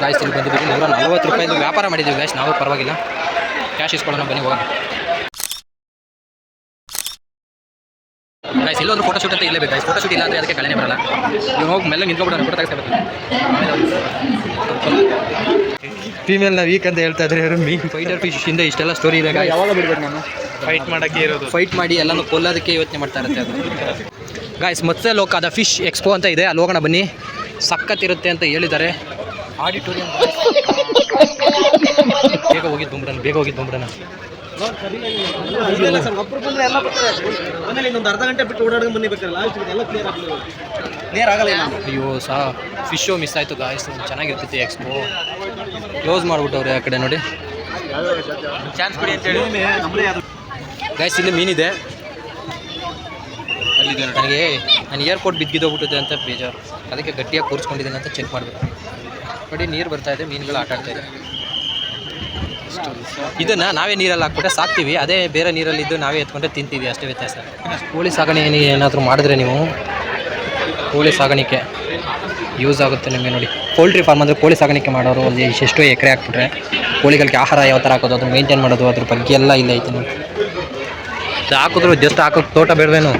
Guys ಇಲ್ಲಿ ಬಂದಿದ್ದೀವಿ. ನೂರ ನಲ್ವತ್ತು ರೂಪಾಯಿದು ವ್ಯಾಪಾರ ಮಾಡಿದ್ದೀವಿ ಗಾಯ್ಸ್ ನಾವು ಪರವಾಗಿಲ್ಲ. ಕ್ಯಾಶ್ ಇಸ್ಕೊಳ್ಳೋಣ ಬನ್ನಿ ಹೋಗೋಣ. ಗಾಯ್ಸ್ ಇಲ್ಲೊಂದು ಫೋಟೋ ಶೂಟ್ ಅಂತ ಇಲ್ಲೇ ಬೇಕು. ಗಾಯ್ಸ್ ಫೋಟೋ ಶೂಟ್ ಇಲ್ಲ ಅಂದರೆ ಅದಕ್ಕೆ ಕಳೆನೇ ಬರಲ್ಲ. ನೀವು ಹೋಗಿ ಮೆಲ್ಲ ನಿಂತ್ಕೊಬಿಡೋಣ ಫೋಟೋ ತೆಗೆಸ್ಬೇಕು ಫೀಮೇಲ್ ನಾವು ವೀಕ್ ಅಂತ ಹೇಳ್ತಾ ಇದ್ರೆ ಇವರು ಮೀನ್ ಫೈಟರ್ ಫಿಶ್ ಇಂದ ಇಷ್ಟೆಲ್ಲ ಸ್ಟೋರಿ ಇದೆ ಯಾವಾಗ ಬಿಡ್ಬೇಕು ನಾನು? ಫೈಟ್ ಮಾಡೋಕ್ಕೆ ಇರೋದು. ಫೈಟ್ ಮಾಡಿ ಎಲ್ಲನೂ ಕೊಲ್ಲೋದಕ್ಕೆ ಯೋಚನೆ ಮಾಡ್ತಾ ಇರುತ್ತೆ ಅದು. ಗಾಯ್ಸ್ ಮತ್ತೆ ಲೋಕದ ಫಿಶ್ ಎಕ್ಸ್ಪೋ ಅಂತ ಇದೆ. ಅಲ್ಲಿ ಹೋಗೋಣ ಬನ್ನಿ. ಸಕ್ಕತ್ತಿರುತ್ತೆ ಅಂತ ಹೇಳಿದ್ದಾರೆ. ಆಡಿಟೋರಿಯಂ ಬೇಗ ಹೋಗಿ ಬಂದ್ಬಿಡೋಣ ಬೇಗ ಹೋಗಿ ಬಂದ್ಬಿಡೋಣ ಸರ್ ಒಬ್ರು ಬಂದ್ರೆ ಎಲ್ಲ ಬರ್ತಾರೆ. ಆಮೇಲೆ ಇನ್ನೊಂದು ಅರ್ಧ ಗಂಟೆ ಬಿಟ್ಟು ಓಡಾಡ್ಕೊಂಡು ಬನ್ನಿ ಎಲ್ಲ ಕ್ಲಿಯರ್ ಆಗಲಿಲ್ಲ ಕ್ಲಿಯರ್ ಆಗಲ್ಲ ಅಯ್ಯೋ ಸಹ ಫಿಶು ಮಿಸ್ ಆಯಿತು ಗಾಯ್ಸ್ ಚೆನ್ನಾಗಿರ್ತಿತ್ತು ಎಕ್ಸ್ಪೋ ಕ್ಲೋಸ್ ಮಾಡಿಬಿಟ್ಟವ್ರೆ ಆ ಕಡೆ ನೋಡಿ. ಚಾನ್ಸ್ ಕೊಡಿ ಅಂತ ಹೇಳಿ. ಗಾಯ್ಸ್ ಇಲ್ಲಿ ಮೀನಿದೆ. ನನಗೆ ನಾನು ಏರ್ಪೋರ್ಟ್ ಬಿದ್ದಿದ್ದೋಗ್ಬಿಟ್ಟಿದೆ ಅಂತ ಬೇಜಾರು. ಅದಕ್ಕೆ ಗಟ್ಟಿಯಾಗಿ ಕೂರಿಸ್ಕೊಂಡಿದ್ದೀನಿ ಅಂತ ಚೆಕ್ ಮಾಡಬೇಕು. ನೋಡಿ ನೀರು ಬರ್ತಾ ಇದೆ, ಮೀನುಗಳು ಆಟ ಆಡ್ತಾ ಇದೆ. ಇದನ್ನು ನಾವೇ ನೀರಲ್ಲಿ ಹಾಕ್ಬಿಟ್ಟೆ ಸಾಕ್ತೀವಿ, ಅದೇ ಬೇರೆ ನೀರಲ್ಲಿದ್ದು ನಾವೇ ಎತ್ಕೊಂಡ್ರೆ ತಿಂತೀವಿ, ಅಷ್ಟೇ ವ್ಯತ್ಯಾಸ. ಕೋಳಿ ಸಾಗಣೆ ಏನು ಏನಾದರೂ ಮಾಡಿದ್ರೆ ನೀವು? ಕೋಳಿ ಸಾಗಾಣಿಕೆ ಯೂಸ್ ಆಗುತ್ತೆ ನಿಮಗೆ ನೋಡಿ. ಪೋಲ್ಟ್ರಿ ಫಾರ್ಮ್ ಅಂದರೆ ಕೋಳಿ ಸಾಗಾಣಿಕೆ ಮಾಡೋರು ಒಂದು ಎಷ್ಟೋ ಎಕರೆ ಹಾಕ್ಬಿಟ್ರೆ ಕೋಳಿಗಳಿಗೆ ಆಹಾರ ಯಾವ ಥರ ಹಾಕೋದು ಅದನ್ನು ಮೇಂಟೈನ್ ಮಾಡೋದು, ಅದ್ರ ಬಗ್ಗೆ ಎಲ್ಲ ಇಲ್ಲ ಐತೆ ನೋಡಿ. ಹಾಕಿದ್ರು, ಜಸ್ಟ್ ಹಾಕೋಕ್ಕೆ ತೋಟ ಬೇಡವೇನು?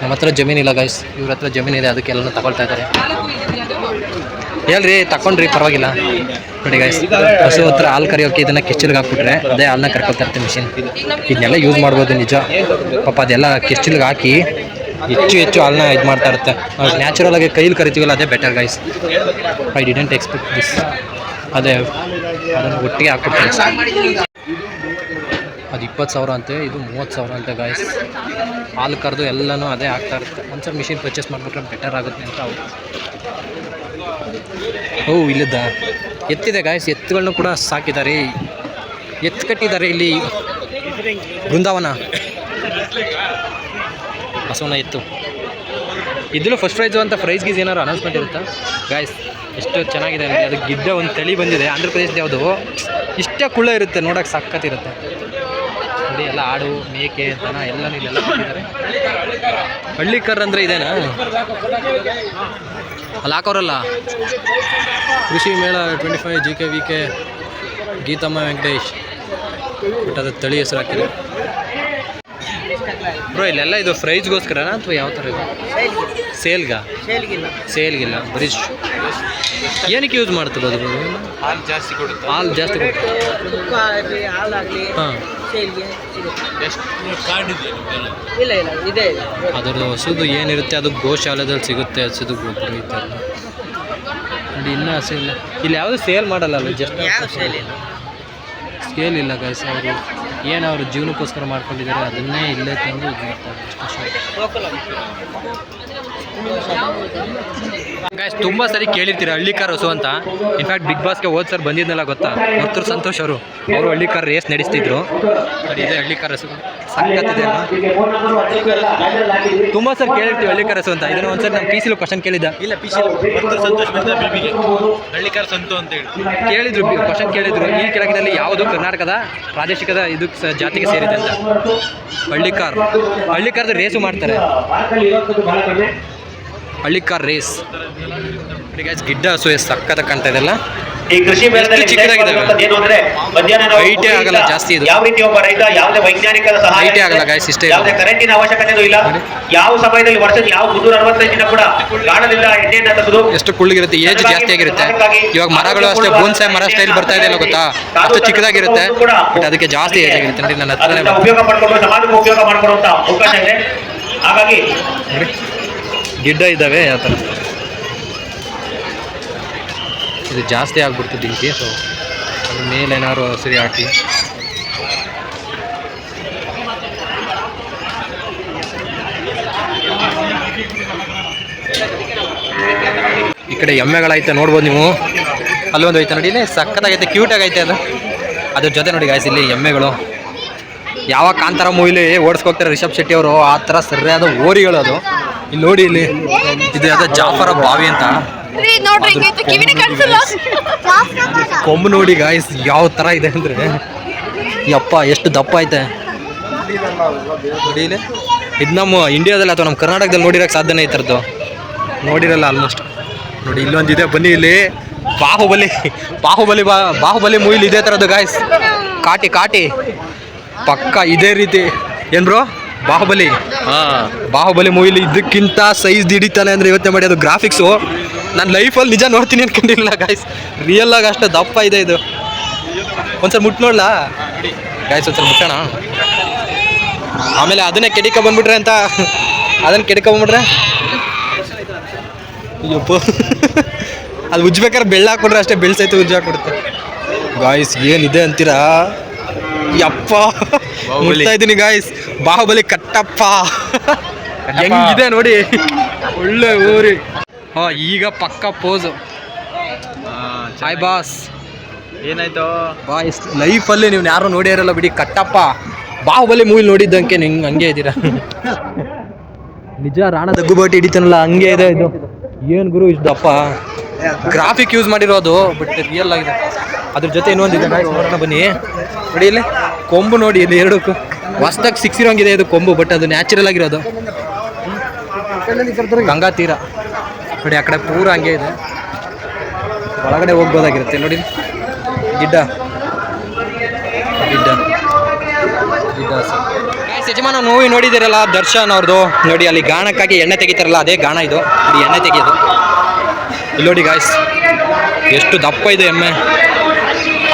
ನಮ್ಮ ಹತ್ರ ಜಮೀನಿಲ್ಲ ಗೈಸ್ ಇವ್ರ ಹತ್ರ ಜಮೀನಿದೆ ಅದಕ್ಕೆಲ್ಲ ತಗೊಳ್ತಾ ಇದ್ದಾರೆ. ಹೇಳ್ರಿ, ತಕೊಂಡ್ರಿ, ಪರವಾಗಿಲ್ಲ. ನೋಡಿ ಗಾಯ್ಸ್ ಹಸು ಹತ್ರ ಹಾಲು ಕರಿಯೋಕೆ ಇದನ್ನ ಕೆಚ್ಚಲ್ಗೆ ಹಾಕ್ಬಿಟ್ರೆ ಅದೇ ಹಾಲನ್ನ ಕರ್ಕೊಳ್ತಾ ಇರುತ್ತೆ ಮಿಷಿನ್ ಇದನ್ನೆಲ್ಲ ಯೂಸ್ ಮಾಡ್ಬೋದು ನಿಜ. ಪಾಪ ಅದೆಲ್ಲ ಕೆಚ್ಚಲ್ಗೆ ಹಾಕಿ ಹೆಚ್ಚು ಹೆಚ್ಚು ಹಾಲನ್ನ ಇದು ಮಾಡ್ತಾ ಇರುತ್ತೆ. ನ್ಯಾಚುರಲ್ ಆಗಿ ಕೈಲಿ ಕರಿತೀವಲ್ಲ, ಅದೇ better guys I didn't expect this ಅದೇ, ಅದನ್ನು ಒಟ್ಟಿಗೆ ಹಾಕ್ಬಿಟ್ಟು ಅದು ಇಪ್ಪತ್ತು ಸಾವಿರ ಅಂತೆ, ಇದು ಮೂವತ್ತು ಸಾವಿರ ಅಂತೆ ಗಾಯ್ಸ್ ಹಾಲು ಕರೆದು ಎಲ್ಲನೂ ಅದೇ ಆಗ್ತಾ ಇರುತ್ತೆ. ಒಂದ್ಸಲ ಮಿಷಿನ್ ಪರ್ಚೇಸ್ ಮಾಡಿಬಿಟ್ರೆ ಬೆಟರ್ ಆಗುತ್ತೆ ಅಂತ ಅವ್ರು. ಓ ಇಲ್ಲದ ಎತ್ತಿದೆ ಗಾಯ್ಸ್ ಎತ್ತುಗಳನ್ನು ಕೂಡ ಸಾಕಿದ್ದಾರೆ. ಎತ್ತು ಕಟ್ಟಿದ್ದಾರೆ ಇಲ್ಲಿ ಬೃಂದಾವನ. ಬಸವನ ಎತ್ತು. ಇದ್ರೂ ಫಸ್ಟ್ ಪ್ರೈಸು ಅಂತ ಪ್ರೈಸ್ ಗೀಸ್ ಏನಾದ್ರು ಅನೌನ್ಸ್ಮೆಂಟ್ ಇರುತ್ತಾ? ಗಾಯ್ಸ್ ಎಷ್ಟು ಚೆನ್ನಾಗಿದೆ ಅಂದರೆ ಅದು ಗಿಡ್ಡ ಒಂದು ತಳಿ ಬಂದಿದೆ. ಆಂಧ್ರ ಪ್ರದೇಶದ ಯಾವುದು? ಇಷ್ಟೇ ಕುಳ್ಳ ಇರುತ್ತೆ. ನೋಡೋಕೆ ಸಕ್ಕತ್ತಿರುತ್ತೆ ನೋಡಿ, ಎಲ್ಲ ಆಡು, ಮೇಕೆ, ದನ ಎಲ್ಲನೂ ಇಲ್ಲೆಲ್ಲ ಹಳ್ಳಿ ಅಂದರೆ ಇದೇನಾ? ಅಲ್ಲಿ ಹಾಕೋರಲ್ಲ? Krishi Mela twenty five G K V K Geethamma Venkatesh. But ಅದು ತಳಿ ಹೆಸರು ಹಾಕಿದೆ ಬ್ರೋ ಇಲ್ಲೆಲ್ಲ ಇದು ಪ್ರೈಸ್ಗೋಸ್ಕರನಾ ಅಥವಾ ಯಾವ ಥರ ಇದು? ಸೇಲ್ಗಾ? ಸೇಲ್ಗಿಲ್ಲ. ಸೇಲ್ಗಿಲ್ಲ ಬರೀ ಶ್- ಏನಕ್ಕೆ ಯೂಸ್ ಮಾಡ್ತಿರೋದು ಹಾಲು ಜಾಸ್ತಿ ಕೊಡುತ್ತೆ. ಹಾಲು ಜಾಸ್ತಿ ಕೊಡುತ್ತೆ. ಹಾಂ. ಸೇಲ್ಗೆ ಸಿಗುತ್ತೆ. ಇಲ್ಲ ಇಲ್ಲ ಇದೆ ಇದೆ. ಅದರದ್ದು ಹಸುದು ಏನಿರುತ್ತೆ ಅದು ಗೋಶಾಲೆದಲ್ಲಿ ಸಿಗುತ್ತೆ ಹಸುದು ಗೊಬ್ಬರ ಈ ಥರ. ನೋಡಿ ಇನ್ನೂ ಹಸು ಇಲ್ಲ. ಇಲ್ಲಿ ಯಾವುದು ಸೇಲ್ ಮಾಡಲ್ಲ ಅಲ್ಲ ಜಸ್ಟ್ ಯಾವ ಸೇಲ್ ಇಲ್ಲ? ಸೇಲ್ ಇಲ್ಲ ಗೈಸ್ ಅವರು ಏನು ಅವರು ಜೀವನಕ್ಕೋಸ್ಕರ ಮಾಡ್ಕೊಂಡಿದ್ದಾರೆ ಅದನ್ನೇ ಇಲ್ಲೇ ತಂದು ಇದು ಮಾಡ್ತಾರೆ ಅಷ್ಟೇ ಗೈಸ್ ತುಂಬ ಸರಿ ಕೇಳಿರ್ತೀರ ಹಳ್ಳಿಕಾರ ಹಸು ಅಂತ? ಇನ್ಫ್ಯಾಕ್ಟ್ ಬಿಗ್ ಬಾಸ್ಗೆ ಹೋದ್ ಸರ್ ಬಂದಿದ್ನಲ್ಲ ಗೊತ್ತಾ? ವರ್ತೂರು ಸಂತೋಷ್ ಅವರು. ಅವರು ಹಳ್ಳಿಕಾರ್ ರೇಸ್ ನಡೆಸ್ತಿದ್ರು. ನೋಡಿ ಇದೆ ಹಳ್ಳಿಕಾರ್ ಹಸು. ಸಂಗತಿದೆ ತುಂಬ ಸರ್ ಕೇಳಿರ್ತೀವಿ ಹಳ್ಳಿಕಾರ ಹಸು ಅಂತ. ಇದನ್ನ ಒಂದ್ಸರಿ ನಾನು ಪಿ ಸಿಲು ಕ್ವಶನ್ ಕೇಳಿದ್ದ? ಇಲ್ಲ ಪಿ ಮತ್ತು ಸಂತೋಷ್ ಹಳ್ಳಿಕಾರ ಸಂತು ಅಂತ ಹೇಳಿ. ಕೇಳಿದ್ರು ಕ್ವಶನ್ ಕೇಳಿದ್ರು. ಈ ಕೆಳಗಿನಲ್ಲಿ ಯಾವುದು ಕರ್ನಾಟಕದ ಪ್ರಾದೇಶಿಕದ ಇದು ಜಾತಿಗೆ ಸೇರಿದೆ ಅಂತ. ಹಳ್ಳಿಕಾರ್ ಹಳ್ಳಿಕಾರ್ದು ರೇಸು ಮಾಡ್ತಾರೆ. ಹಳ್ಳಿಕಾರ್ ರೇಸ್ ಗಿಡ್ಡ ಹಸು ಎಷ್ಟು ಸಕ್ಕತ್ತ ಕಾಣ್ತಾ ಇದೆಲ್ಲ ಈ ಕೃಷಿ ಮೇಳದಲ್ಲಿ ಚಿಕ್ಕದಾಗಿದೆ ಏನು ಅಂದ್ರೆ ಮಧ್ಯಾಹ್ನ ಆಗಲ್ಲ ಜಾಸ್ತಿ ಇದು. ಯಾವ ರೀತಿ ಒಬ್ಬ ರೈತ ಯಾವುದೇ ವೈಜ್ಞಾನಿಕ ಸಹಾಯ ಆಗಲ್ಲ guys, ಇಷ್ಟೇ ಯಾವುದೇ. ಕರೆಂಟಿನ ಅವಶ್ಯಕತೆ ಇಲ್ಲ. ಯಾವ ಸಮಯದಲ್ಲಿ ವರ್ಷದ ಯಾವ ಮುನ್ನೂರ ಅರವತ್ತೈದು ದಿನ ಕೂಡ ಗಾಣದಿಂದ ಎಣ್ಣೆಯನ್ನ ತೆಗೆದು ಎಷ್ಟು ಕುಳ್ಳಿಗಿರುತ್ತೆ ಏಜ್ ಜಾಸ್ತಿ ಆಗಿರುತ್ತೆ. ಇವಾಗ ಮರಗಳು ಅಷ್ಟೇ ಬೋನ್ಸಾಯ್ ಮರ ಸ್ಟೈಲ್ ಬರ್ತಾ ಇದೆ ಗೊತ್ತಾ? ಅಷ್ಟು ಚಿಕ್ಕದಾಗಿರುತ್ತೆ ಬಟ್ ಅದಕ್ಕೆ ಜಾಸ್ತಿ ಏಜ್ ಆಗಿರುತ್ತೆ ನನ್ನ ಹತ್ರ ಉಪಯೋಗ ಮಾಡ್ಕೊಂಡು ಸಮಾಜಕ್ಕೆ ಉಪಯೋಗ ಮಾಡ್ಕೊಡುವಂತ ಅವಕಾಶ ಇದೆ. ಹಾಗಾಗಿ ಗಿಡ್ಡ ಇದ್ದಾವೆ, ಆ ಥರ. ಇದು ಜಾಸ್ತಿ ಆಗ್ಬಿಡ್ತು ಬೆಂಕಿ ಸೊ ಅದ್ರ ಮೇಲೆ ಏನಾದ್ರು ಸರಿ ಹಾಕಿ. ಈ ಕಡೆ ಎಮ್ಮೆಗಳೈತೆ, ನೋಡ್ಬೋದು ನೀವು. ಅಲ್ಲೊಂದು ಐತೆ ನೋಡಿ, ಇಲ್ಲಿ ಸಕ್ಕತ್ತಾಗೈತೆ ಕ್ಯೂಟ್ ಆಗೈತೆ ಅದು. ಅದ್ರ ಜೊತೆ ನೋಡಿ ಗಾಯ್ಸ್ ಇಲ್ಲಿ ಎಮ್ಮೆಗಳು. ಯಾವ ಕಾಂತಾರ ಮೂವಿಲಿ ಓಡಿಸ್ಕೋಗ್ತಾರೆ ರಿಷಬ್ ಶೆಟ್ಟಿ ಅವರು, ಆ ಥರ ಸರಿಯಾದ ಓರಿಗಳು ಅದು ಇಲ್ಲಿ ನೋಡಿ ಇಲ್ಲಿ. ಇದು ಯಾವ್ದೋ ಜಾಫರ ಬಾವಿ ಅಂತ. ಕೊಂಬು ನೋಡಿ ಗಾಯ್ಸ್ ಯಾವ ತರ ಇದೆ ಅಂದ್ರೆ. ಯಪ್ಪ ಎಷ್ಟು ದಪ್ಪ ಐತೆ. ನೋಡಿ ಇಲ್ಲಿ. ಇದು ನಮ್ಮ ಇಂಡಿಯಾದಲ್ಲಿ ಅಥವಾ ನಮ್ಮ ಕರ್ನಾಟಕದಲ್ಲಿ ನೋಡಿರೋಕೆ ಸಾಧ್ಯನೇ ಇತ್ತರದ್ದು. ನೋಡಿರಲ್ಲ ಆಲ್ಮೋಸ್ಟ್ ನೋಡಿ ಇಲ್ಲೊಂದಿದೆ ಬನ್ನಿ ಇಲ್ಲಿ. ಬಾಹುಬಲಿ ಬಾಹುಬಲಿ ಬಾ ಬಾಹುಬಲಿ ಮೂವಿಲಿ ಇದೇ ಥರದ್ದು ಗಾಯ್ಸ್ ಕಾಟಿ ಕಾಟಿ. ಪಕ್ಕ ಇದೇ ರೀತಿ. ಏನ್ ಬ್ರೋ ಬಾಹುಬಲಿ. ಬಾಹುಬಲಿ ಮೂವಿಲಿ ಇದಕ್ಕಿಂತ ಸೈಜ್ ಹಿಡಿತಾನೆ ಅಂದ್ರೆ ಇವತ್ತೆ ಮಾಡಿ ಅದು ಗ್ರಾಫಿಕ್ಸು ನಾನು ಲೈಫಲ್ಲಿ ನಿಜ ನೋಡ್ತೀನಿ ಅನ್ಕೊಂಡಿಲ್ಲ ಗಾಯ್ಸ್ ರಿಯಲ್ ಆಗಿ ಅಷ್ಟು ದಪ್ಪ ಇದೆ ಇದು. ಒಂದ್ಸಲ ಮುಟ್ ನೋಡ್ಲಾ? ಗಾಯ್ಸ್ ಒಂದ್ಸಲ ಮುಟ್ಟೋಣ? ಆಮೇಲೆ ಅದನ್ನೇ ಕೆಡಿಕ ಬಂದ್ಬಿಟ್ರೆ ಅಂತ. ಅದನ್ನ ಕೆಡಿಕ ಬಂದ್ಬಿಟ್ರೆ? ಅಯ್ಯಪ್ಪ. ಅದು ಉಜ್ಬೇಕಾದ್ರೆ ಬೆಳ್ಳ ಹಾಕ್ಬಿಟ್ರೆ ಅಷ್ಟೇ ಬೆಳ್ಸೈತೆ ಉಜ್ಜಾಕ್ಬಿಡುತ್ತೆ ಗಾಯ್ಸ್ ಏನಿದೆ ಅಂತೀರಾ? ಯಪ್ಪ. ಮುಟ್ತಾ ಇದ್ದೀನಿ ಗಾಯ್ಸ್ ಬಾಹುಬಲಿ ಕಟ್ಟಪ್ಪ. ಹೆಂಗಿದೆ ನೋಡಿ. ಒಳ್ಳೆ ಊರಿ. ಹಾ ಈಗ ಪಕ್ಕ ಪೋಸು ಹಾಯ್ ಬಾಸ್ ಏನಾಯ್ತು? ಬಾಯ್ಸ್ ಲೈಫಲ್ಲಿ ನೀವು ಯಾರು ನೋಡೇ ಇರಲ್ಲ ಬಿಡಿ ಕಟ್ಟಪ್ಪ. ಬಾಹುಬಲಿ ಮೂವಿ ನೋಡಿದ್ದಂಗೆ ನಿಂಗೆ ಹಂಗೆ ಇದ್ದೀರಾ? ನಿಜ ರಾಣ ದಗ್ಗುಬಾಟಿ ಹಿಡಿತಾನಲ್ಲ ಹಂಗೆ ಇದೆ ಇದು. ಏನು ಗುರು ಇಷ್ಟಪ್ಪ. ಗ್ರಾಫಿಕ್ ಯೂಸ್ ಮಾಡಿರೋದು ಬಟ್ ರಿಯಲ್ ಆಗಿದೆ. ಅದ್ರ ಜೊತೆ ಇನ್ನೊಂದು ಇದೆ. ನೋಡೋಣ ಬನ್ನಿ. ನೋಡಿ ಇಲ್ಲಿ ಕೊಂಬು ನೋಡಿ ಇಲ್ಲಿ ಎರಡಕ್ಕೂ ಹೊಸ್ದಾಗಿ ಸಿಕ್ಸಿರೋಂಗಿದೆ ಇದು ಕೊಂಬು ಬಟ್ ಅದು ನ್ಯಾಚುರಲ್ ಆಗಿರೋದು. ಗಂಗಾ ತೀರ. ನೋಡಿ, ಆ ಕಡೆ ಪೂರ ಹಂಗೆ ಇದೆ. ಒಳಗಡೆ ಹೋಗ್ಬೋದಾಗಿರುತ್ತೆ. ನೋಡಿ ಗಿಡ್ಡ. ಗಿಡ್ಡ. ಗಿಡ್ಡ ಯಜಮಾನ ಮೂವಿ ನೋಡಿದಿರಲ್ಲ ದರ್ಶನ್ ಅವ್ರದ್ದು ನೋಡಿ, ಅಲ್ಲಿ ಗಾಣಕ್ಕಾಗಿ ಎಣ್ಣೆ ತೆಗಿತಾರಲ್ಲ, ಅದೇ ಗಾಣ ಇದು. ಇದು ಎಣ್ಣೆ ತೆಗಿಯೋದು. ಇಲ್ಲಿ ನೋಡಿ ಗಾಯ್ಸ್ ಎಷ್ಟು ದಪ್ಪ ಇದೆ ಎಮ್ಮೆ.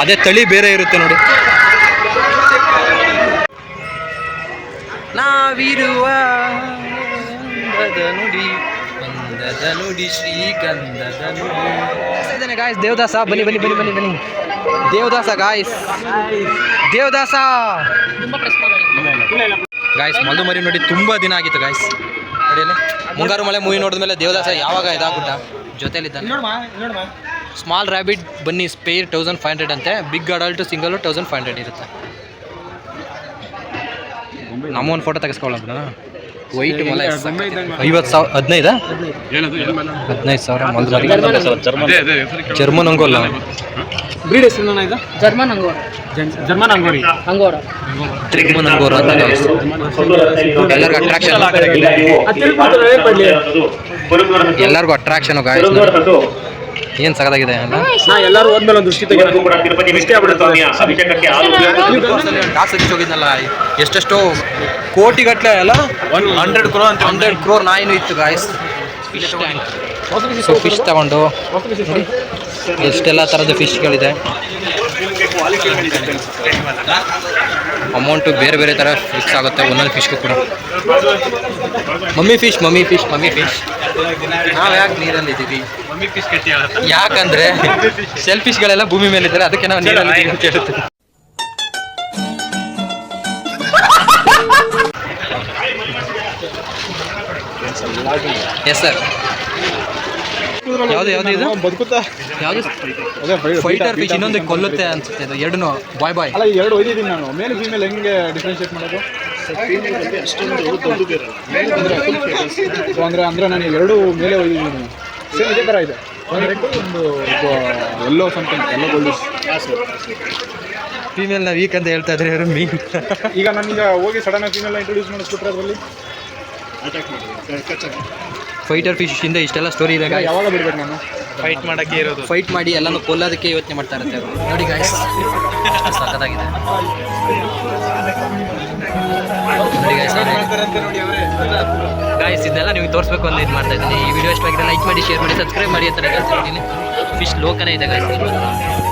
ಅದೇ ತಳಿ ಬೇರೆ ಇರುತ್ತೆ ನೋಡಿ. ನಾವಿರುವ ಗಾಯಸ್ ನುಡಿ ಅಂದದ ನುಡಿ ಶ್ರೀಗಂಧದ ನುಡಿ. ಇದ್ದಾನೆ ಗಾಯ್ಸ್ ದೇವದಾಸ ಬನ್ನಿ ಬನ್ನಿ ಬನ್ನಿ ಬನ್ನಿ ಬನ್ನಿ. ದೇವದಾಸ ಗಾಯ್ಸ್ ದೇವದಾಸ. ಗಾಯ್ಸ್ ಮಲ್ಲು ಮರಿ ನೋಡಿ ತುಂಬಾ ದಿನ ಆಗಿತ್ತು ಗಾಯ್ಸ್ ನೋಡಿ ಮುಂಗಾರು ಮಳೆ ಮೂವಿ ನೋಡಿದ್ಮೇಲೆ ದೇವದಾಸ ಯಾವಾಗ ಇದಾಗ್ಬಿಟ್ಟ? ಜೊತೆಲಿದ್ದಾನೆ small rabbit bunny spare thousand five hundred ಅಂತೆ. Big adult single thousand five hundred ಇರುತ್ತೆ. ನಮ್ಮ ಒಂದು ಫೋಟೋ ತೆಗೆಸ್ಕೊಳ್ಳೋಣ ವೈಟ್ ಮಲೆ ಐವತ್ತು ಸಾವಿರ ಹದಿನೈದಾ ಹದಿನೈದು ಸಾವಿರ ಜರ್ಮನ್ ಹಂಗೋಲ್ಲ ಬ್ರೀಡ್ ಹೆಸರು ಇದು? German Angora German Angora Angora German Angora ಅಂತ. ಎಲ್ಲರಿಗೂ ಅಟ್ರಾಕ್ಷನ್ ಎಲ್ಲರಿಗೂ ಅಟ್ರಾಕ್ಷನ್ ಗಾಯ್ಸ್ ಏನು ಸಗದಾಗಿದೆ ಅಲ್ಲ ನಾ ಎಲ್ಲರೂ ಹೋದ್ಮೇಲೆ ಒಂದು ದೃಷ್ಟಿ ತಿರುಪತಿ ವೆಂಕಟೇಶ್ವರ ಸ್ವಾಮಿಯ ಅಭಿಷೇಕಕ್ಕೆ ಕಾಸು ಹೋಗಿದ್ನಲ್ಲ ಎಷ್ಟೆಷ್ಟೋ ಕೋಟಿಗಟ್ಟಲೆ ಅಲ್ಲ ಒನ್ ಹಂಡ್ರೆಡ್ ಕ್ರೋರ್ ಅಂತ ಹಂಡ್ರೆಡ್ ಕ್ರೋರ್ ನಾಯಿನೂ ಇತ್ತು ಗಾಯ್ಸ್ ಸೊ ಫಿಶ್ ತಗೊಂಡು ಎಷ್ಟೆಲ್ಲ ಥರದ ಫಿಶ್ಗಳಿದೆ ಅಮೌಂಟು ಬೇರೆ ಬೇರೆ ಥರ ಫಿಕ್ಸ್ ಆಗುತ್ತೆ ಒಂದೊಂದು ಫಿಶ್ಗೂ ಕೂಡ. Mummy fish mummy fish mummy fish ನಾವು ಯಾಕೆ ನೀರಲ್ಲಿ ಇದ್ದೀವಿ ಮಮ್ಮಿ ಫಿಶ್ ಕಟ್ಟಿ ಆಗುತ್ತೆ ಯಾಕಂದ್ರೆ ಸೆಲ್ ಫಿಶ್ಗಳೆಲ್ಲ ಭೂಮಿ ಮೇಲೆ ಇದ್ದಾರೆ ಅದಕ್ಕೆ ನಾವು ನೀರಲ್ಲಿ ಇದ್ದೀವಿ ಅಂತ ಹೇಳ್ತೀವಿ. ಎಸ್ ಸರ್ ಯಾವುದು ಯಾವುದು ಇದು? ಬದುಕುತ್ತಾ ಯಾವುದು? ಅದೇ ಫೈಟರ್ ಫಿಶ್ ಇನ್ನೊಂದು ಕೊಲ್ಲುತ್ತೆ ಅನ್ಸುತ್ತೆ ಇದು ಎರಡೂ ಬಾಯ್ ಬಾಯ್ ಅಲ್ಲ ಎರಡು ಒಯ್ದಿದ್ದೀನಿ ನಾನು. ಮೇಲ್ ಫೀಮೇಲ್ ಹೆಂಗೆ ಡಿಫ್ರೆನ್ಶಿಯೇಟ್ ಮಾಡೋದು? ಸೊ ಅಂದರೆ ಅಂದರೆ ನಾನು ಎರಡು ಮೇಲೆ ಒಯ್ದಿದ್ದೀನಿ ಸೇಮ್ ಇದೇ ಥರ ಇದೆ. ಒಂದು ಎಲ್ಲೋ ಸಮಥಿಂಗ್ ಎಲ್ಲೋ ಗೋಲ್ಡ್ ಫೀಮೇಲ್ ನಾವು ವೀಕ್ ಅಂತ ಹೇಳ್ತಾ ಇದ್ರೆ ಇವರು ಮೀನ್ ಈಗ ನನಗೆ ಹೋಗಿ ಸಡನ್ ಆಗಿ ಫೀಮೇಲ್ ಇಂಟ್ರೊಡ್ಯೂಸ್ ಮಾಡಿಸ್ಬಿಟ್ರೆ ಅದರಲ್ಲಿ? ಫೈಟರ್ ಫಿಶ್ ಇಂದ ಇಷ್ಟೆಲ್ಲ ಸ್ಟೋರಿ ಇದೆ ಯಾವಾಗ ಬಿಡ್ಬೇಕು ನಾನು? ಫೈಟ್ ಮಾಡಕ್ಕೆ ಇರೋದು. ಫೈಟ್ ಮಾಡಿ ಎಲ್ಲಾನು ಕೊಲ್ಲೋದಕ್ಕೆ ಯೋಚನೆ ಮಾಡ್ತಾ ಇರುತ್ತೆ ನೋಡಿ ಗಾಯ್ಸ್ ಸಖತ್ತಾಗಿದೆ. ನೋಡಿ ಗಾಯ್ಸ್ ಇದನ್ನೆಲ್ಲ ನಿಮಗೆ ತೋರಿಸ್ಬೇಕು ಅಂತ ಇದು ಮಾಡ್ತಾ ಇದ್ದೀನಿ. ಈ ವಿಡಿಯೋ ಇಷ್ಟವಾಗಿದೆ ಲೈಕ್ ಮಾಡಿ ಶೇರ್ ಮಾಡಿ ಸಬ್ಸ್ಕ್ರೈಬ್ ಮಾಡಿ ಅಂತ ಹೇಳ್ತೀನಿ ಫಿಶ್ ಲೋಕನೇ ಇದೆ ಗಾಯ್ಸ್ ಗಾಯ್ಸ್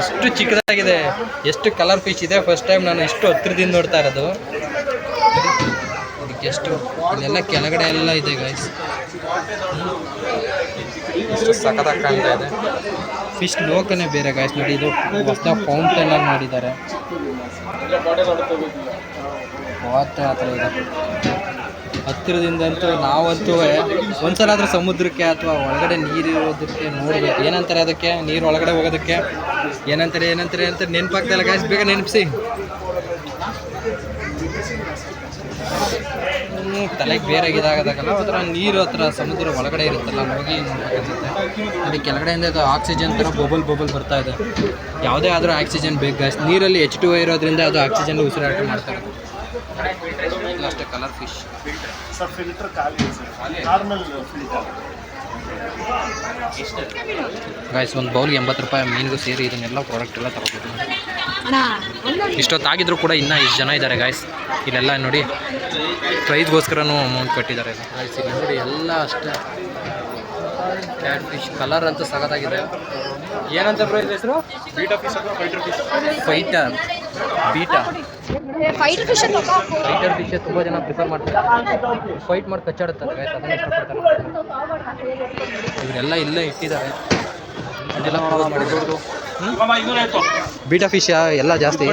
ಎಷ್ಟು ಚಿಕ್ಕದಾಗಿದೆ, ಎಷ್ಟು ಕಲರ್ ಫಿಶ್ ಇದೆ? ಫಸ್ಟ್ ಟೈಮ್ ನಾನು ಇಷ್ಟು ಹತ್ತಿರದಿಂದ ನೋಡ್ತಾ ಇರೋದು. ಅದಕ್ಕೆ ಎಷ್ಟು, ಇದೆಲ್ಲ ಕೆಳಗಡೆ ಎಲ್ಲ ಇದೆ ಎಷ್ಟು ಸಖತ್ತಾಗಿ ಕಾಣ್ತಾ ಇದೆ. ಫಿಶ್ ಲೋಕನೇ ಬೇರೆ ಗಾಯ್ಸ್ ನೋಡಿ, ಇದು ಹೊಸ ಫೌಂಟೇನ್ ಆಗಿ ಮಾಡಿದ್ದಾರೆ ಆ ಥರ ಇದೆ. ಹತ್ತಿರದಿಂದಂತೂ ನಾವಂತೂ ಒಂದ್ಸಲ ಆದ್ರೆ ಸಮುದ್ರಕ್ಕೆ ಅಥವಾ ಒಳಗಡೆ ನೀರಿರೋದಕ್ಕೆ ನೋಡ್ಬೇಕು. ಏನಂತಾರೆ ಅದಕ್ಕೆ? ನೀರು ಒಳಗಡೆ ಹೋಗೋದಕ್ಕೆ? ಏನಂತಾರೆ ಏನಂತಾರೆ ಅಂತ ನೆನಪಾಗ್ತಾಯಿಲ್ಲ ಗಾಯ್ಸ್ ಬೇಗ ನೆನಪಿಸಿ. ತಲೆಗೆ ಬೇರೆ ಇದಾಗದಾಗಲ್ಲ. ಒಂಥರ ನೀರು ಹತ್ರ, ಸಮುದ್ರ ಒಳಗಡೆ ಇರುತ್ತಲ್ಲ, ಹೋಗಿ ಅಲ್ಲಿ ಕೆಳಗಡೆಯಿಂದ ಅದು ಆಕ್ಸಿಜನ್ ಥರ ಬೊಬಲ್ ಬೊಬಲ್ ಬರ್ತಾ ಇದೆ. ಯಾವುದೇ ಆದರೂ ಆಕ್ಸಿಜನ್ ಬೇಕು ಗಾಯ್ಸ್ ನೀರಲ್ಲಿ ಎಚ್ ಟು ಇರೋದ್ರಿಂದ ಅದು ಆಕ್ಸಿಜನ್ ಉಸಿರಾಟ ಮಾಡ್ತಾರೆ. ಇದು ಅಷ್ಟೇ ಕಲರ್ ಫಿಶ್ ಗಾಯ್ಸ್ ಒಂದು ಬೌಲ್ಗೆ ಎಂಬತ್ತು ರೂಪಾಯಿ ಮೀನಿಗೂ ಸೇರಿ ಇದನ್ನೆಲ್ಲ ಪ್ರಾಡಕ್ಟ್ ಎಲ್ಲ ತಗೋಬೇಕು ಇಷ್ಟೊತ್ತಾಗಿದ್ರು ಕೂಡ ಇನ್ನೂ ಇಷ್ಟು ಜನ ಇದ್ದಾರೆ ಗಾಯ್ಸ್ ಇಲ್ಲೆಲ್ಲ ನೋಡಿ ಪ್ರೈಸ್ಗೋಸ್ಕರನೂ ಅಮೌಂಟ್ ಕಟ್ಟಿದ್ದಾರೆ. ಗಾಯ್ಸ್ ಇಲ್ಲಿ ನೋಡಿ ಎಲ್ಲ ಅಷ್ಟೇ. ಕ್ಯಾಟ್ ಫಿಶ್ ಕಲರ್ ಅಂತೂ ಸಖತ್ತಾಗಿದೆ. ಏನಂತ ಪ್ರೈಸ್ ಹೆಸರು? Fighter betta? Fight fish fighter fish ತುಂಬ ಜನ ಪ್ರಿಫರ್ ಮಾಡ್ತಾರೆ. ಫೈಟ್ ಮಾಡಿ ಕಚ್ಚಾಡುತ್ತಾರೆ ಗಾಯ್ಸ್ ಅದನ್ನೇ ಇಷ್ಟಪಡ್ತಾರೆ ಇವರೆಲ್ಲ ಇಲ್ಲೇ ಇಟ್ಟಿದ್ದಾರೆ. ಅದೆಲ್ಲ ಮಾಡಿದ್ರು. ಬೀಟಾ ಫಿಶ್ ಎಲ್ಲ ಜಾಸ್ತಿ?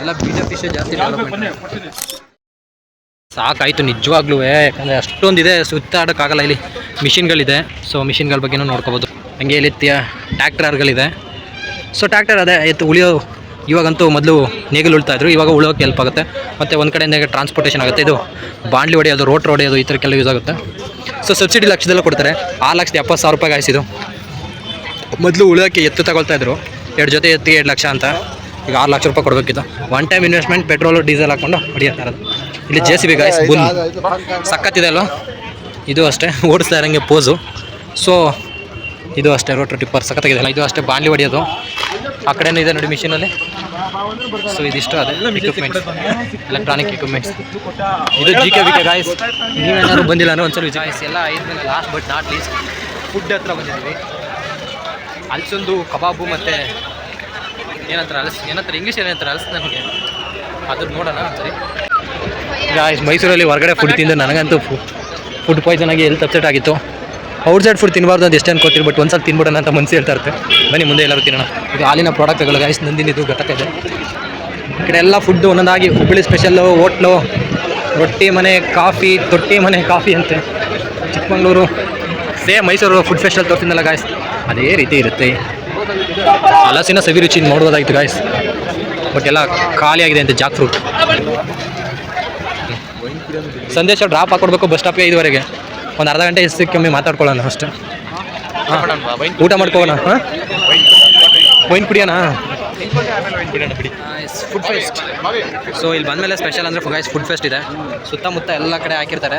ಎಲ್ಲ ಬೀಟಾ ಫಿಶ್ ಜಾಸ್ತಿ ಸಾಕಾಯ್ತು ನಿಜವಾಗ್ಲೂ ಯಾಕಂದರೆ ಅಷ್ಟೊಂದಿದೆ ಸುತ್ತಾಡೋಕ್ಕಾಗಲ್ಲ ಇಲ್ಲಿ. ಮಿಷಿನ್ಗಳಿದೆ. ಸೊ ಮಿಷಿನ್ಗಳ ಬಗ್ಗೆನೂ ನೋಡ್ಕೋಬೋದು. ಹಂಗೆ ಇಲ್ಲಿ ಟ್ಯಾಕ್ಟರ್ಗಳಿದೆ ಸೊ ಟ್ಯಾಕ್ಟರ್ ಅದೇ ಎತ್ತು ಉಳಿಯೋ ಇವಾಗಂತೂ ಮೊದಲು ನೇಗಿಲು ಉಳ್ತಾ ಇದ್ರು ಇವಾಗ ಉಳೋಕ್ಕೆ ಹೆಲ್ಪ್ ಆಗುತ್ತೆ. ಮತ್ತು ಒಂದು ಕಡೆಯಿಂದ ಟ್ರಾನ್ಸ್ಪೋರ್ಟೇಷನ್ ಆಗುತ್ತೆ. ಇದು ಬಾಂಡ್ಲಿ ಹೊಡೆಯೋದು ರೋಟ್ ಹೊಡೆಯೋದು ಈ ಥರಕ್ಕೆಲ್ಲ ಯೂಸ್ ಆಗುತ್ತೆ. ಸೊ ಸಬ್ಸಿಡಿ ಲಕ್ಷದೆಲ್ಲ ಕೊಡ್ತಾರೆ. ಆರು ಲಕ್ಷದ ಎಪ್ಪತ್ತು ಸಾವಿರ ರೂಪಾಯಿ ಆಯಿಸಿದು ಮೊದಲು ಉಳೋಕ್ಕೆ ಎತ್ತು ತಗೊಳ್ತಾ ಇದ್ರು. ಎರಡು ಜೊತೆ ಎತ್ತಿಗೆ ಎರಡು ಲಕ್ಷ ಅಂತ. ಈಗ ಆರು ಲಕ್ಷ ರೂಪಾಯಿ ಕೊಡಬೇಕಿತ್ತು. One time investment petrol diesel ಹಾಕ್ಕೊಂಡು ಇರೋದು. ಇಲ್ಲಿ J C B guys bull ಸಕ್ಕತ್ತಿದೆ ಅಲ್ವ? ಇದು ಅಷ್ಟೇ. ಓಡಿಸ್ತಾ ಇರೋಂಗೆ ಪೋಸು ಸೊ ಇದು ಅಷ್ಟೇ ರೋಟ್ರ ಟಿಪ್ಪರ್ ಸಖತ್ತಾಗಿದೆ. ಅಲ್ಲ ಇದು ಅಷ್ಟೇ ಬಾಣಲಿ ಹೊಡೆಯೋದು. ಆ ಕಡೆನೂ ಇದೆ ನೋಡಿ ಮಿಷಿನಲ್ಲಿ ಸೊ ಇದಿಷ್ಟು ಅದೇ ಇಕ್ವಿಪ್ಮೆಂಟ್ಸ್ ಎಲೆಕ್ಟ್ರಾನಿಕ್ ಇಕ್ವಿಪ್ಮೆಂಟ್ಸ್ ಇದು G K V K guys ನೀವೇನಾದ್ರು ಬಂದಿಲ್ಲ ಅಂದ್ರೆ ಒಂದ್ಸಲ ಗಾಯ್ಸ್ ಎಲ್ಲ ಐದ್ಮೇಲೆ last but not least food ಹತ್ರ ಬಂದಿದ್ದೀವಿ. ಅಲ್ಸೊಂದು ಕಬಾಬು ಮತ್ತು ಏನಂತಾರೆ ಅಲಸ್ ಏನಂತಾರೆ ಇಂಗ್ಲೀಷ್ ಏನಂತಾರೆ ಅಲಸ್ ನನಗೆ ಅದನ್ನು ನೋಡೋಣ ಸರಿ ಗಾಯ್ಸ್ ಮೈಸೂರಲ್ಲಿ ಹೊರಗಡೆ ಫುಡ್ ತಿಂದು ನನಗಂತೂ ಫುಡ್ ಪಾಯ್ಸನ್ ಆಗಿ ಎಲ್ಲಿ ಅಪ್ಸೆಟ್ ಆಗಿತ್ತು. ಔಟ್ ಸೈಡ್ ಫುಡ್ ತಿನ್ನಬಾರ್ದು ಅಂತ ಎಷ್ಟು ಅನ್ಕೋತೀರಿ ಬಟ್ ಒಂದ್ಸಲ ತಿನ್ಬಿಡೋಣ ಅಂತ ಮನಸ್ಸು ಹೇಳ್ತಾ ಇರುತ್ತೆ. ಬನ್ನಿ, ಮುಂದೆ ಎಲ್ಲರೂ ತಿನ್ನೋಣ. ಇದು ಹಾಲಿನ ಪ್ರಾಡಕ್ಟ್ಗಳು ಗಾಯ್ಸ್ ನಂದಿನಿ ಇದು ಘಟಕ ಇದೆ. ಈ ಕಡೆ ಎಲ್ಲ ಫುಡ್ಡು ಒಂದೊಂದಾಗಿ ಹುಬ್ಬಳ್ಳಿ ಸ್ಪೆಷಲ್ಲು ಹೋಟ್ಲು, ರೊಟ್ಟಿ ಮನೆ, ಕಾಫಿ, ತೊಟ್ಟಿ ಮನೆ, ಕಾಫಿ ಅಂತೆ. Chikmagalur, same Mysore food festival ತೋರಿಸಿದ್ನಲ್ಲ guys ಅದೇ ರೀತಿ ಇರುತ್ತೆ. ಹಲಸಿನ ಸವಿ ರುಚಿ ನೋಡ್ಬೋದಾಗಿತ್ತು ಗಾಯ್ಸ್ ಬಟ್ ಎಲ್ಲ ಖಾಲಿಯಾಗಿದೆ ಅಂತ ಜಾಕ್ ಫ್ರೂಟ್ ಸಂದೇಶ ಡ್ರಾಪ್ ಹಾಕೊಡ್ಬೇಕು ಬಸ್ ಸ್ಟಾಪ್ಗೆ ಐದುವರೆಗೆ. ಒಂದು ಅರ್ಧ ಗಂಟೆ ಎಷ್ಟು ಕಮ್ಮಿ ಮಾತಾಡ್ಕೊಳ್ಳೋಣ ಅಷ್ಟೇ. ಹಾಂ. ಊಟ ಮಾಡ್ಕೋಣ ಹಾಂ? ವೈನ್ ಕುಡಿಯೋಣ? ಫುಡ್ ಫೆಸ್ಟ್ ಸೊ ಇಲ್ಲಿ ಬಂದಮೇಲೆ ಸ್ಪೆಷಲ್ ಅಂದರೆ ಫುಗಾಯ್ಸ್ ಫುಡ್ ಫೆಸ್ಟ್ ಇದೆ. ಸುತ್ತಮುತ್ತ ಎಲ್ಲ ಕಡೆ ಹಾಕಿರ್ತಾರೆ.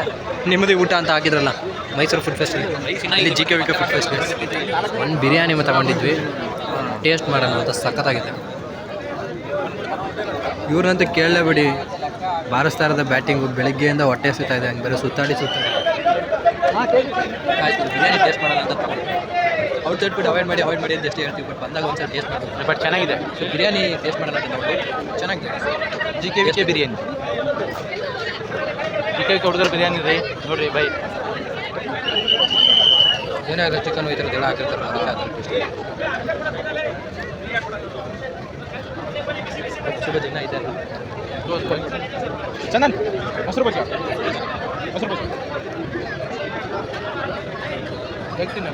ನಿಮ್ಮದು ಊಟ ಅಂತ ಹಾಕಿದ್ರಲ್ಲ ಮೈಸೂರು ಫುಡ್ ಫೆಸ್ಟ್ ಇಲ್ಲಿ G K V K food fest ಒಂದು ಬಿರಿಯಾನಿ ತಗೊಂಡಿದ್ವಿ. ಟೇಸ್ಟ್ ಮಾಡೋಣ ಅಂತ ಸಖತ್ತಾಗಿದೆ. ಇವ್ರನ್ನಂತೂ ಕೇಳಲೇಬೇಡಿ ಭಾರತ ಇರೋದ ಬ್ಯಾಟಿಂಗು ಬೆಳಗ್ಗೆಯಿಂದ ಹೊಟ್ಟೆ ಸುತ್ತಾ ಇದೆ ಹಂಗೆ ಬೇರೆ ಸುತ್ತಾಡಿ ಸುತ್ತಾಡಿ. ಆಯ್ತು ಬಿರಿಯಾನಿ ಟೇಸ್ಟ್ ಮಾಡೋಣ ಅಂತ ಔಟ್ ಸೈಡ್ ಫುಡ್ ಅವಾಯ್ಡ್ ಮಾಡಿ ಅವಾಯ್ಡ್ ಮಾಡಿ ಅಂತ ಎಷ್ಟು ಹೇಳ್ತೀವಿ ಬಟ್ ಬಂದಾಗ ಒಂದ್ಸಲ ಟೇಸ್ಟ್ ಮಾಡ್ತೀವಿ ಬಟ್ ಚೆನ್ನಾಗಿದೆ ಸೊ ಬಿರಿಯಾನಿ ಟೇಸ್ಟ್ ಮಾಡೋಣ ಅಂತ ತಗೊಂಡು ಚೆನ್ನಾಗಿದೆ G K V K biryani G K ಹುಡುಗರು ಬಿರಿಯಾನಿ ರೀ ನೋಡಿರಿ ಬೈ ಏನೇ ಆಗೋ ಚಿಕನ್ ಈ ಥರದ್ದೆಲ್ಲ ಹಾಕಿರ್ತಾರೆ ಅದಕ್ಕೆ ಅದ್ರ ಶುಭ ದಿನ ಇದೆ ಚಂದನ್ ಮೊಸರು ಬಜ್ಜಿ ಮೊಸರು ಬಜ್ಜಿ ಹೇಳ್ತೀನಿ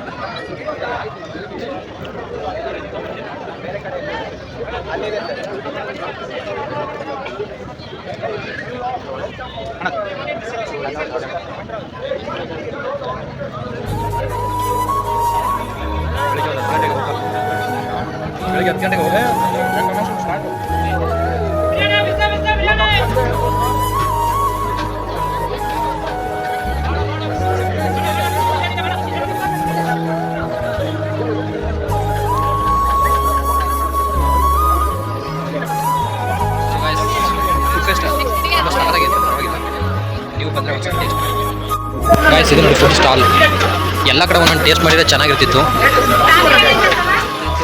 ಬೆಳಿಗ್ಗೆ ಹತ್ತು ಗಂಟೆಗೆ ಹೋಗಿ ನೀವು ಇದು ನೋಡಿ ಫುಡ್ ಸ್ಟಾಲ್. ಎಲ್ಲ ಕಡೆ ಒಂದೊಂದು ಟೇಸ್ಟ್ ಮಾಡಿದ್ರೆ ಚೆನ್ನಾಗಿರ್ತಿತ್ತು.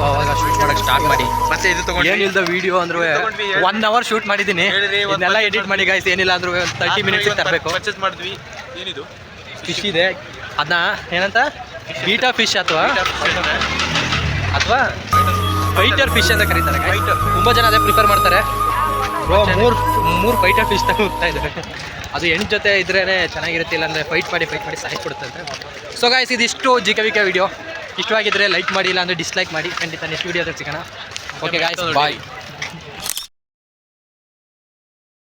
ಅವಾಗ ಶೂಟ್ ಮಾಡಕ್ಕೆ ಸ್ಟಾರ್ಟ್ ಮಾಡಿ. ಮತ್ತೆ ಇದು ತಗೊಂಡು ಏನಿಲ್ದ ವಿಡಿಯೋ ಅಂದ್ರೆ ಒನ್ ಅವರ್ ಶೂಟ್ ಮಾಡಿದ್ದೀನಿ ಇದನ್ನೆಲ್ಲ ಎಡಿಟ್ ಮಾಡಿ ಗಾಯ್ಸ್ ಏನಿಲ್ಲ ಅಂದ್ರೂ ತರ್ಟಿ ಮಿನಿಟ್ಸ್ ತರಬೇಕು. ಪರ್ಚೇಸ್ ಮಾಡಿದ್ವಿ. ಏನಿದು? ಫಿಶ್ ಇದೆ. ಅದನ್ನ ಏನಂತ? ಬೀಟಾ ಫಿಶ್ ಅಥವಾ? ಅಥವಾ ಫೈಟರ್ ಫಿಶ್ ಅಂತ ಕರೀತಾರೆ ತುಂಬ ಜನ ಅದೇ ಪ್ರಿಫರ್ ಮಾಡ್ತಾರೆ. ಮೂರು ಮೂರು ಫೈಟರ್ ಇಷ್ಟ ಹೋಗ್ತಾ ಇದ್ದಾರೆ. ಅದು ಎಂಟು ಜೊತೆ ಇದ್ರೇ ಚೆನ್ನಾಗಿರುತ್ತೆ ಇಲ್ಲಾಂದರೆ ಫೈಟ್ ಮಾಡಿ ಫೈಟ್ ಮಾಡಿ ಸಾಯಿಸ್ಬಿಡುತ್ತೆ ಸೊ ಗಾಯ್ಸ್ ಇದಿಷ್ಟು G K V K video ಇಷ್ಟವಾಗಿದ್ರೆ like ಮಾಡಿ, ಇಲ್ಲಾಂದರೆ ಡಿಸ್ಲೈಕ್ ಮಾಡಿ. ಖಂಡಿತ ನೆಕ್ಸ್ಟ್ ವಿಡಿಯೋದಲ್ಲಿ ಸಿಗೋಣ. ಓಕೆ ಗಾಯ್ಸ್ ಬಾಯ್